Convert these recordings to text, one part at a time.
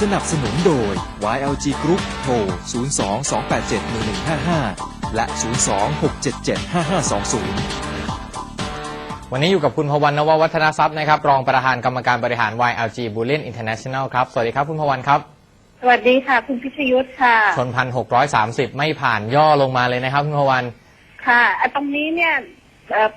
สนับสนุนโดย YLG Group โทร 02-287-1155 และ 02-677-5520วันนี้อยู่กับคุณพวันนววัฒนทรัพย์นะครับ รองประธานกรรมการบริหาร YLG Bullion International ครับ สวัสดีครับคุณพวันครับ สวัสดีค่ะ คุณพิชยุทธ์ค่ะ ชนพันหกร้อยสามสิบไม่ผ่านย่อลงมาเลยนะครับ คุณพวัน ค่ะอะตรงนี้เนี่ยเอ่อ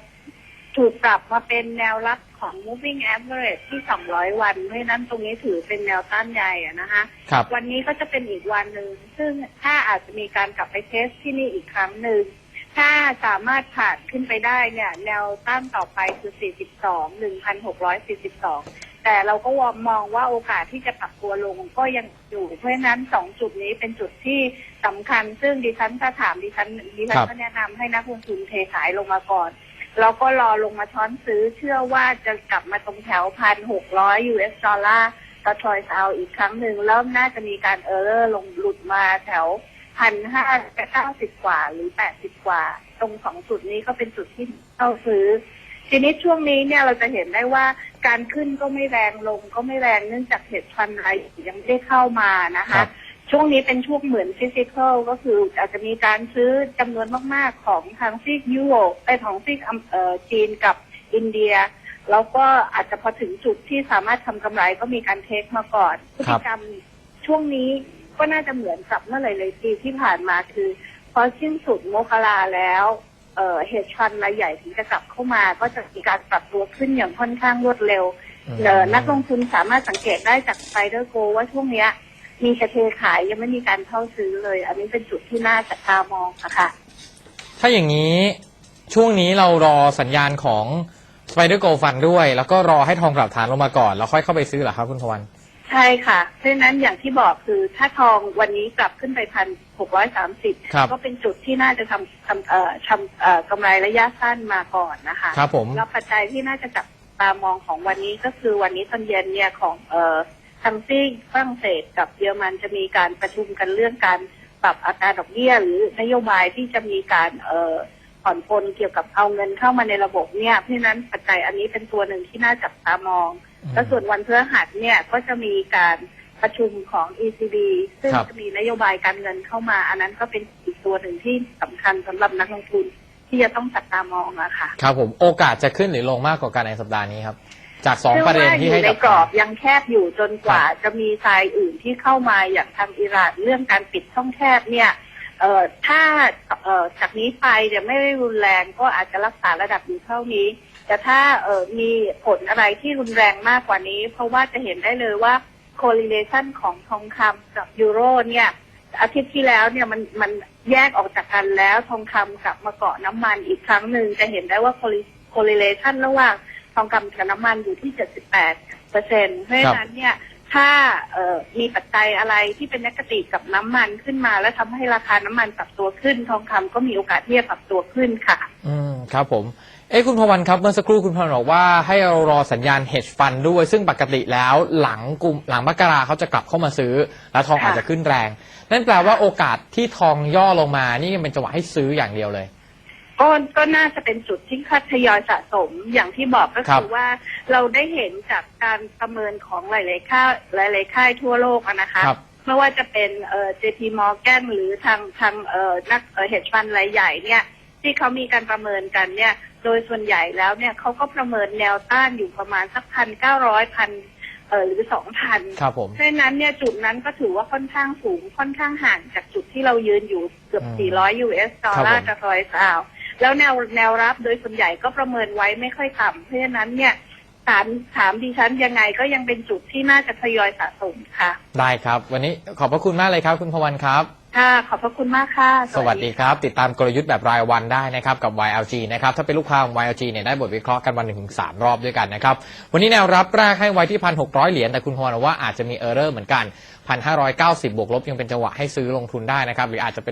ถูกปรับมาเป็นแนวรับ ของ moving average ที่ 200 วัน เพราะฉะนั้นตรงนี้ถือเป็นแนวต้านใหญ่อะนะคะ ครับ วันนี้ก็จะเป็นอีกวันหนึ่ง ซึ่งถ้าอาจจะมีการกลับไปเทสที่นี่อีกครั้งหนึ่ง ถ้าสามารถผ่านขึ้นไปได้เนี่ย แนวต้านต่อไปคือ 42 1,642 แต่เราก็มองว่าโอกาสที่จะปรับตัวลงก็ยังอยู่ เพราะฉะนั้นสองจุดนี้เป็นจุดที่สำคัญ ซึ่งดิฉันถ้าถามดิฉันดิฉันครับก็แนะนำให้นักลงทุนเทขายลงมาก่อน แล้วก็รอลงมาช้อนซื้อเชื่อว่าจะกลับมาตรงแถวพันหกร้อยดอลลาร์ต่อทอยส์เอาอีกครั้งหนึ่งแล้วน่าจะมีการเออร์เลอร์ลงหลุดมาแถวพันห้าเก้าสิบกว่าหรือแปดสิบกว่า ตรงสองจุดนี้ก็เป็นจุดที่เข้าซื้อ ทีนี้ช่วงนี้เนี่ยเราจะเห็นได้ว่าการขึ้นก็ไม่แรงลงก็ไม่แรงเนื่องจากเหตุฟันไรยังไม่ได้เข้ามานะคะ ช่วงนี้เป็นช่วงเหมือนฟิสิกอลก็คืออาจจะมีการซื้อจำนวนมาก ๆ ของทางซีกยุโรปไปของซีกอำเอ่อจีนกับอินเดีย แล้วก็อาจจะพอถึงจุดที่สามารถทำกำไรก็มีการเทคมาก่อนพฤติกรรมช่วงนี้ก็น่าจะเหมือนกับเมื่อหลายๆปีที่ผ่านมาคือ พอสิ้นสุดโมกราแล้วเอ่อเหตุชันรายใหญ่ถึงจะกลับเข้ามาก็จะมีการปรับตัวขึ้นอย่างค่อนข้างรวดเร็วอืมเอ่อนักลงทุนสามารถสังเกตได้จากสไปเดอร์โกว่าช่วงเนี้ย มีกระเทขายยังไม่มีการเข้าซื้อเลย อันนี้เป็นจุดที่น่าจับตามองอะค่ะ ถ้าอย่างนี้ช่วงนี้เรารอสัญญาณของ Spider Go Fund ด้วย แล้วก็รอให้ทองปรับฐานลงมาก่อน แล้วค่อยเข้าไปซื้อเหรอครับคุณพวันใช่ค่ะ เพราะฉะนั้นอย่างที่บอกคือถ้าทองวันนี้กลับขึ้นไปพันหกร้อยสามสิบครับก็เป็นจุดที่น่าจะทำทำเอ่อทำเอ่อกำไรระยะสั้นมาก่อนนะคะครับผมแล้วปัจจัยที่น่าจะจับตามองของวันนี้ก็คือวันนี้ตอนเย็นเนี่ยของเอ่อ ทางซีกฝรั่งเศสกับเยอรมันจะมีการประชุมกันเรื่องการปรับอัตราดอกเบี้ย หรือนโยบายที่จะมีการเอ่อผ่อนปลนเกี่ยวกับเอาเงินเข้ามาในระบบเนี่ยเพราะนั้นปัจจัยอันนี้เป็นตัวหนึ่งที่น่าจับตามอง และส่วนวันพฤหัสเนี่ยก็จะมีการประชุมของ ECB ซึ่งจะมีนโยบายการเงินเข้ามา อันนั้นก็เป็นอีกตัวหนึ่งที่สำคัญสำหรับนักลงทุนที่จะต้องจับตามองอะค่ะ ครับผมโอกาสจะขึ้นหรือลงมากกว่ากันในสัปดาห์นี้ครับ จากสองประเด็นที่ให้ชื่อว่าอยู่จัในบกรตาอบยังแคบอยู่จนกว่าจะมีทรายอื่นที่เข้ามาอย่างทางอิหร่านเรื่องการปิดช่องแคบเนี่ยเอ่อถ้าเอ่อจากนี้ไปเนี่ยไม่ได้รุนแรงก็อาจจะรักษาระดับอยู่เท่านี้ แต่ถ้าเอ่อมีผลอะไรที่รุนแรงมากกว่านี้ เพราะว่าจะเห็นได้เลยว่า correlation ของทองคำกับยูโรเนี่ยอาทิตย์ที่แล้วเนี่ยมันมันแยกออกจากกันแล้วทองคำกลับมาเกาะน้ำมันอีกครั้งหนึ่งจะเห็นได้ว่า correlation ระหว่าง ทองคำกับน้ำมันอยู่ที่ 78เปอร์เซ็นต์เพราะฉะนั้นเนี่ยถ้าเอ่อมีปัจจัยอะไรที่เป็นนักติกับน้ำมันขึ้นมา แล้วทำให้ราคาน้ำมันปรับตัวขึ้น ทองคำก็มีโอกาสที่จะปรับตัวขึ้นค่ะ อืมครับผม เอ้คุณพวันครับเมื่อสักครู่คุณพวันบอกว่าให้เรารอสัญญาณ hedge fund ด้วย ซึ่งปกติแล้วหลังกุมหลังมกราเขาจะกลับเข้ามาซื้อ แล้วทองค่ะอาจจะขึ้นแรง นั่นแปลว่าโอกาสที่ทองย่อลงมานี่ยังเป็นจังหวะให้ซื้ออย่างเดียวเลย ก็ก็น่าจะเป็นจุดที่คัดทยอยสะสมอย่างที่บอกก็ครัคืบอว่าเราได้เห็นจากการประเมินของหลาย ๆ ค่ายหลาย ๆ ค่ายทั่วโลกอะนะคะครับ ไม่ว่าจะเป็นเอ่อ JP Morgan หรือทางทางเอ่อนักเอ่อ hedge fund รายใหญ่เนี่ย ที่เขามีการประเมินกันเนี่ย โดยส่วนใหญ่แล้วเนี่ยเขาก็ประเมินแนวต้านอยู่ประมาณสักพันเก้าร้อยพันเอ่อหรือสองพัน ครับผม เพราะฉะนั้นเนี่ยจุดนั้นก็ถือว่าค่อนข้างสูงค่อนข้างห่างจากจุดที่เรายืนอยู่เกือบ อืม400 US ดอลลาร์ครับผมต่อทรอยซาว แล้วแนวแนวรับโดยส่วนใหญ่ก็ประเมินไว้ไม่ค่อยต่ำเพราะฉะนั้นเนี่ยถามถามดิฉันยังไงก็ยังเป็นจุดที่น่าจะทยอยสะสมค่ะ ได้ครับ วันนี้ขอบพระคุณมากเลยครับ คุณพวันครับ ค่ะ ขอบพระคุณมากค่ะ สวัสดีครับ ติดตามกลยุทธ์แบบรายวันได้นะครับกับ YLG นะครับถ้าเป็นลูกค้าของ YLG เนี่ยได้บทวิเคราะห์กันวันหนึ่งถึงสามรอบด้วยกันนะครับวันนี้แนวรับแรกให้ไว้ที่พันหกร้อยเหรียญแต่คุณพรบอกว่าอาจจะมีเออร์เรอร์เหมือนกันพันห้าร้อยเก้าสิบบวกลบยังเป็นจังหวะให้ซื้อลงทุนได้นะครับหรืออาจจะเป็น